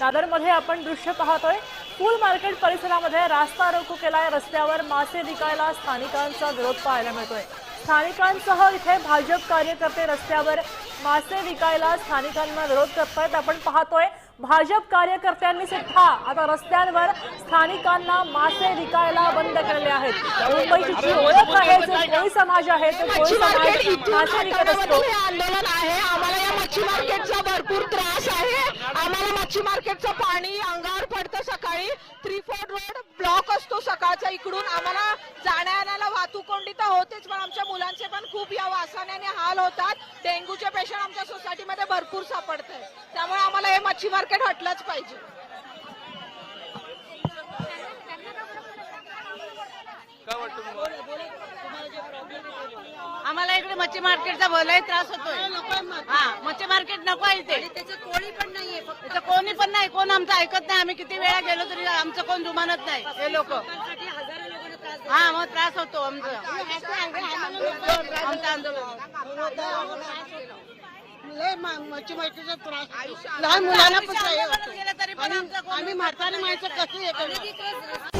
दादरमध्ये आपण दृश्य पाहतोय. फुल मार्केट परिसरामध्ये रास्ता रोको केलाय. रस्त्यावर मासे विकायला स्थानिकांचा विरोध पाहायला मिळतोय. स्थानिकांसह इथे भाजप कार्यकर्ते रस्त्यावर मासे विकायला स्थानिकांना विरोध करतायत. आपण पाहतोय भाजप कार्यकर्त्यांनी सुद्धा आता रस्त्यांवर स्थानिकांना मासे विकायला बंद केलेले आहेत. मुंबईची जी ओळख आहे जो कोळी समाज आहे तो कोळी समाज मासे विकत असतो. आंदोलन आहे. आम्हाला या मच्छी मार्केटचा भरपूर त्रास आहे आम्हाला मच्छी मार्केटचं पाणी अंगावर पडतं सकाळी. थ्री फोर रोड ब्लॉक असतो सकाळचा इकडून. आम्हाला जाण्या येण्याला वाहतूक कोंडी तर होतेच पण आमच्या मुलांचे पण खूप या वासाने हाल होतात. डेंग्यूचे पेशंट आमच्या सोसायटीमध्ये भरपूर सापडत आहेत त्यामुळे आम्हाला हे मच्छी मार्केट हटलंच पाहिजे. आम्हाला इकडे मच्छी मार्केटचा बोलाय त्रास होतोय. हा मच्छी मार्केट नको आहे इथे. त्याचं कोळी पण नाहीये फक्त इथं कोणी पण नाही कोण आमचं ऐकत नाही. आम्ही किती वेळा गेलो तरी आमचं कोण जुमानत नाही. हे लोक. हा मग त्रास होतो आमचं. आमचं आंदोलन मच्छी मार्केटचा त्रास लहान मुलांना पण गेलं तरी पण आमचं कोण आम्ही म्हातारी माणसं कसं